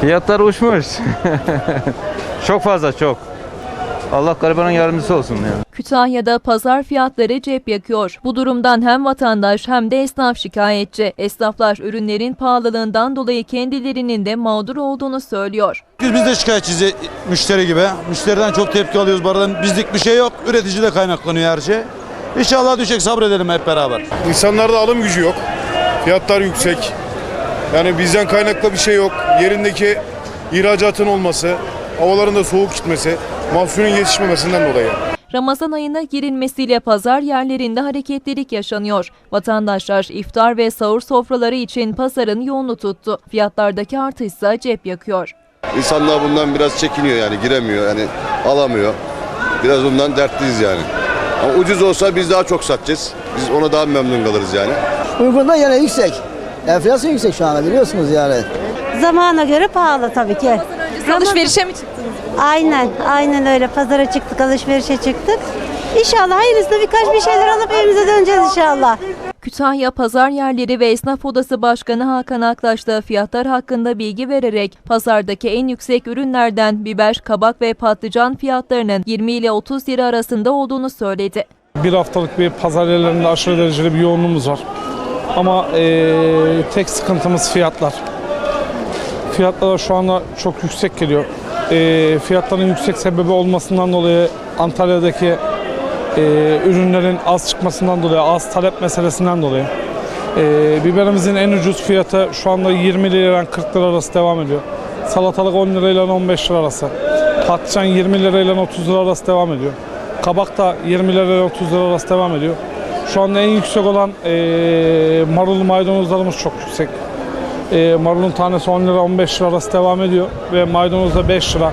Fiyatlar uçmuş. çok fazla çok. Allah garibanın yardımcısı olsun yani. Kütahya'da pazar fiyatları cep yakıyor. Bu durumdan hem vatandaş hem de esnaf şikayetçi. Esnaflar ürünlerin pahalılığından dolayı kendilerinin de mağdur olduğunu söylüyor. Biz biz de şikayetçiyiz e, müşteri gibi. Müşteriden çok tepki alıyoruz bu arada. Bizlik bir şey yok. Üreticide kaynaklanıyor her şey. İnşallah düşecek sabredelim hep beraber. İnsanlarda alım gücü yok. Fiyatlar yüksek. Yani bizden kaynaklı bir şey yok. Yerindeki ihracatın olması, havaların da soğuk gitmesi, mahsulün yetişmemesinden dolayı. Ramazan ayına girilmesiyle pazar yerlerinde hareketlilik yaşanıyor. Vatandaşlar iftar ve sahur sofraları için pazarın yoğunu tuttu. Fiyatlardaki artışsa cep yakıyor. İnsanlar bundan biraz çekiniyor yani giremiyor yani alamıyor. Biraz ondan dertliyiz yani. Ama ucuz olsa biz daha çok satacağız. Biz ona daha memnun kalırız yani. Uygunluğu yine yüksek. Enflasyon yüksek şu anda biliyorsunuz yani. Zamana göre pahalı tabii ki. Alışverişe mi çıktınız? Aynen, aynen öyle. Pazara çıktık, alışverişe çıktık. İnşallah hayırlısıyla birkaç bir şeyler alıp evimize döneceğiz inşallah. Kütahya Pazar Yerleri ve Esnaf Odası Başkanı Hakan Aklaş da fiyatlar hakkında bilgi vererek pazardaki en yüksek ürünlerden biber, kabak ve patlıcan fiyatlarının 20 ile 30 lira arasında olduğunu söyledi. Bir haftalık bir pazar yerlerinde aşırı derecede bir yoğunluğumuz var. Ama eee, tek sıkıntımız fiyatlar. Fiyatlar şu anda çok yüksek geliyor. Eee, fiyatların yüksek sebebi olmasından dolayı Antalya'daki eee, ürünlerin az çıkmasından dolayı, az talep meselesinden dolayı. Eee, biberimizin en ucuz fiyatı şu anda 20 liradan 40 lira arası devam ediyor. Salatalık 10 lirayla 15 lira arası. Patlıcan 20 lirayla 30 lira arası devam ediyor. Kabak da 20 lirayla 30 lira arası devam ediyor. Şu anda en yüksek olan eee marul maydanozlarımız çok yüksek. Eee marulun tanesi 10 lira 15 lira arası devam ediyor ve maydanoz da 5 lira.